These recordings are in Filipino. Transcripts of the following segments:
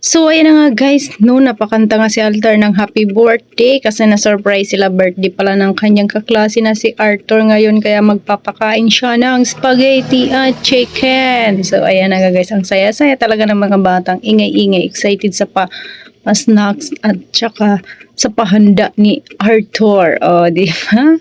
So, ayun na nga guys, no, napakanta nga si Altar ng happy birthday kasi na-surprise sila birthday pala ng kanyang kaklase na si Arthur ngayon kaya magpapakain siya ng spaghetti at chicken. So, ayan nga guys, ang saya-saya talaga ng mga batang ingay-ingay, excited sa pa, pa snacks at saka sa pahanda ni Arthur. O, di ba?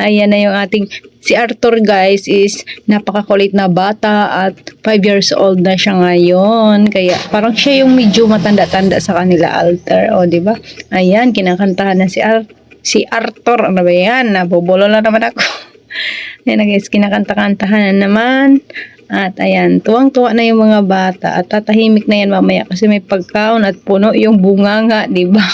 Ayan na yung ating Si Arthur guys is napakakulit na bata at 5 years old na siya ngayon. Kaya parang siya yung medyo matanda-tanda sa kanila altar. O, di ba? Ayan, kinakantahan na si, Ar si Arthur. Ano ba yan? Nabubulo na naman ako. Ayan na guys, kinakanta-kantahan na naman. At ayan, tuwang-tuwa na yung mga bata at tatahimik na yan mamaya kasi may pagkaon at puno yung bunganga, di ba?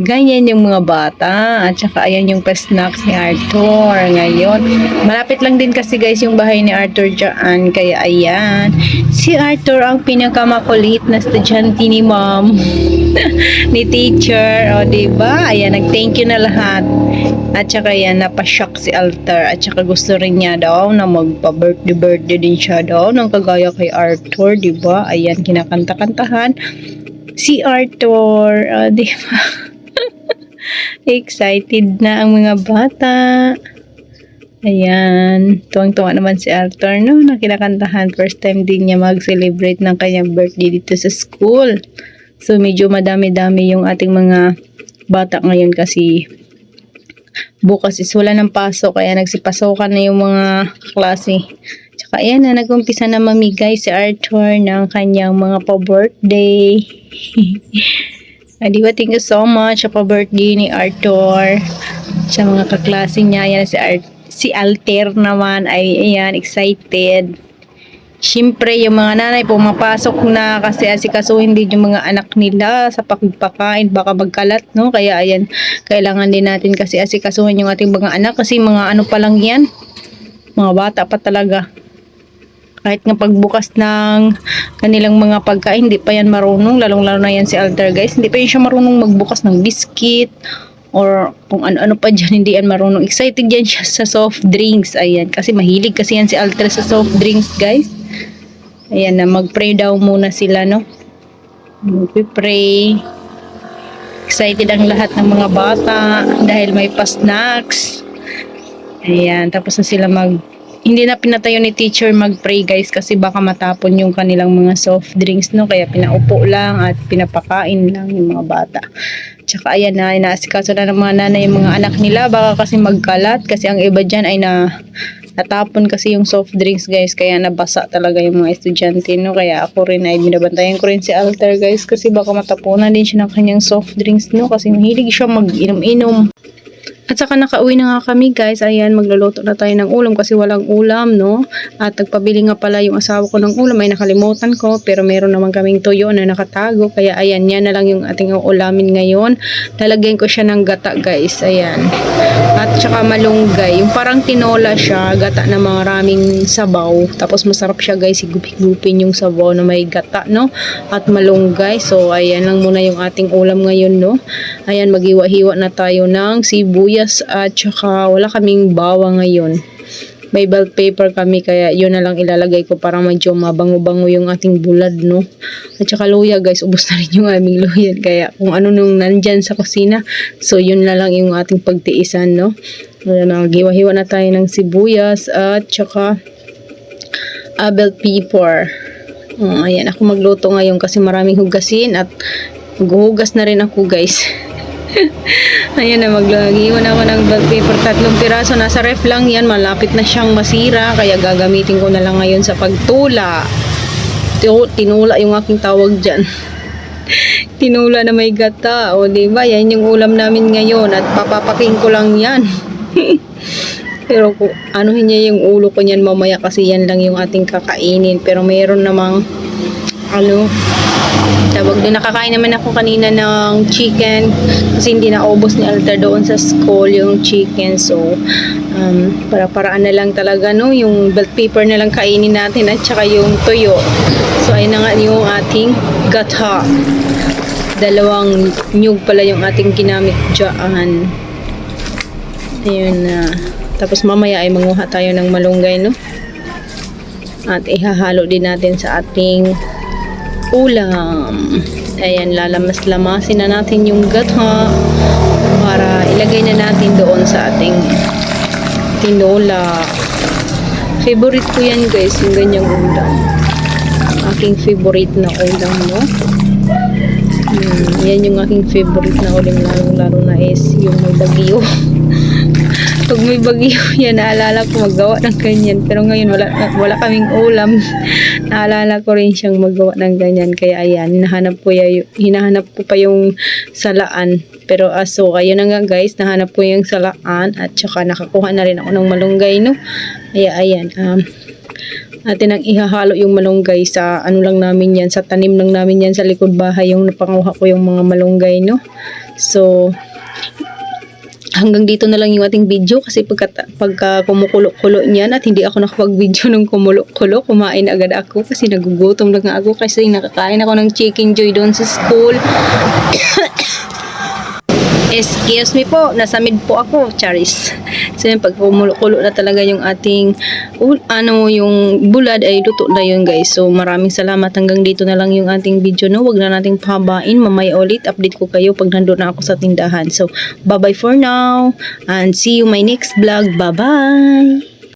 Ganyan yung mga bata. At saka ayan yung pa-snacks ni Arthur ngayon. Malapit lang din kasi guys yung bahay ni Arthur dyan. Kaya ayan, si Arthur ang pinakamakulit na estudyante ni mom. ni teacher. O, ba? Ayan, nag-thank you na lahat. At saka yan, napashock si Altar. At saka gusto rin niya daw na magpa-birthday-birthday din siya daw ng kagaya kay Arthur, ba? Ayan, kinakanta-kantahan. Si Arthur, ah, di ba? Excited na ang mga bata. Ayan, tuwang-tuwa naman si Arthur, no? Na kinakantahan. First time din niya mag-celebrate ng kanyang birthday dito sa school. So, medyo madami-dami yung ating mga bata ngayon kasi bukas is wala ng pasok kaya nagsipasokan na yung mga klase. Tsaka ayan na nag-umpisa na mamigay si Arthur ng kanyang mga pa-birthday. Ay, di ba, thank you so much sa pa-birthday ni Arthur. Sa mga kaklase niya, ayan si, Ar si Alter naman ay ayan, excited. Siyempre, yung mga nanay pumapasok na kasi asikasuhin din yung mga anak nila sa pagpakain, baka magkalat, no? Kaya ayan, kailangan din natin kasi asikasuhin yung ating mga anak kasi mga ano pa lang yan, mga bata pa talaga. Kahit nga pagbukas ng kanilang mga pagkain, hindi pa yan marunong, lalong-lalo na yan si Alter guys, hindi pa yan siya marunong magbukas ng biscuit, or kung ano-ano pa dyan, hindi yan marunong. Excited yan siya sa soft drinks. Ayan, kasi mahilig kasi yan si Alter sa soft drinks, guys. Ayan na, mag-pray daw muna sila, no? Mag-pray. Excited ang lahat ng mga bata dahil may pa-snacks. Ayan, tapos na sila mag... Hindi na pinatayo ni teacher mag-pray guys kasi baka matapon yung kanilang mga soft drinks no? Kaya pinaupo lang at pinapakain lang yung mga bata. Tsaka ayan na, inaasikaso na ng mga nanay yung mga anak nila. Baka kasi magkalat kasi ang iba dyan ay na natapon kasi yung soft drinks guys. Kaya nabasa talaga yung mga estudyante no? Kaya ako rin ay binabantayan ko rin si Alter guys kasi baka matapunan din siya ng kanyang soft drinks no? Kasi mahilig siya mag-inom-inom at saka nakauwi na nga kami guys. Ayan, magluluto na tayo ng ulam kasi walang ulam, no? At nagpabili nga pala yung asawa ko ng ulam ay nakalimutan ko. Pero meron naman kaming tuyo na nakatago. Kaya ayan, yan na lang yung ating ulamin ngayon. Lalagyan ko siya ng gata guys. Ayan. At saka malunggay. Yung parang tinola siya. Gata na maraming sabaw. Tapos masarap siya guys. Higupin yung sabaw na may gata, no? At malunggay. So, ayan lang muna yung ating ulam ngayon, no? Ayan, maghiwa-hiwa na tayo ng sibuyas at saka wala kaming bawang ngayon. May bell paper kami kaya yun na lang ilalagay ko para medyo mabango-bango yung ating bulad, no? At saka luya guys, ubos na rin yung aming luya. Kaya kung ano nung nandyan sa kusina, so yun na lang yung ating pagtiisan, no? Ayan, hiwa-hiwa na tayo ng sibuyas at saka uh, bell pepper. Um, ayan, ako magluto ngayon kasi maraming hugasin at maghuhugas na rin ako guys. Ayan na, maglagiwan ako ng bag paper. Tatlong piraso. Nasa ref lang yan. Malapit na siyang masira. Kaya gagamitin ko na lang ngayon sa pagtula. Tu- Tinula yung aking tawag dyan. Tinula na may gata. O, ba Yan yung ulam namin ngayon. At papapaking ko lang yan. Pero kung anuhin niya yung ulo ko niyan mamaya kasi yan lang yung ating kakainin. Pero mayroon namang ano, tawag din nakakain naman ako kanina ng chicken. Kasi hindi na ubos ni Alter doon sa school yung chicken. So um, para paraan na lang talaga no? Yung bell pepper na lang kainin natin at saka yung tuyo so ayun na nga yung ating gatha dalawang nyug pala yung ating ginamit dyan. Ayun na. Tapos mamaya ay manguha tayo ng malunggay no? At ihahalo din natin sa ating ulam. Ayan, lalamas-lamasin na natin yung gatha para ilagay na natin doon sa ating tinola. Favorite ko yan guys, yung ganyang ulam. Aking favorite na ulam, no? Hmm, yan yung aking favorite na ulam, lalo-lalo na is yung may bagyo. Pag may bagyo, yan, naalala ko magawa ng ganyan. Pero ngayon, wala, wala kaming ulam. Naalala ko rin siyang magawa ng ganyan. Kaya ayan, hinahanap ko, ya, hinahanap ko pa yung salaan. Pero aso, ayun na nga guys, nahanap ko yung salaan. At saka nakakuha na rin ako ng malunggay, no? Kaya ayan, um, natin ang ihahalo yung malunggay sa ano lang namin yan, sa tanim lang namin yan sa likod bahay yung napanguha ko yung mga malunggay, no? So, hanggang dito na lang yung ating video kasi pagka, pagka kumukulo-kulo niyan at hindi ako nakapag-video ng kumulo-kulo, kumain agad ako kasi nagugutom lang ako kasi nakakain ako ng chicken joy doon sa school. Excuse me po, nasa mid po ako, Charis. So yun, pag kumulo-kulo na talaga yung ating ano, yung bulad ay luto na yun guys. So maraming salamat hanggang dito na lang yung ating video no. Wag na nating pahabain, mamaya ulit update ko kayo pag nandun na ako sa tindahan. So bye-bye for now and see you my next vlog. Bye-bye!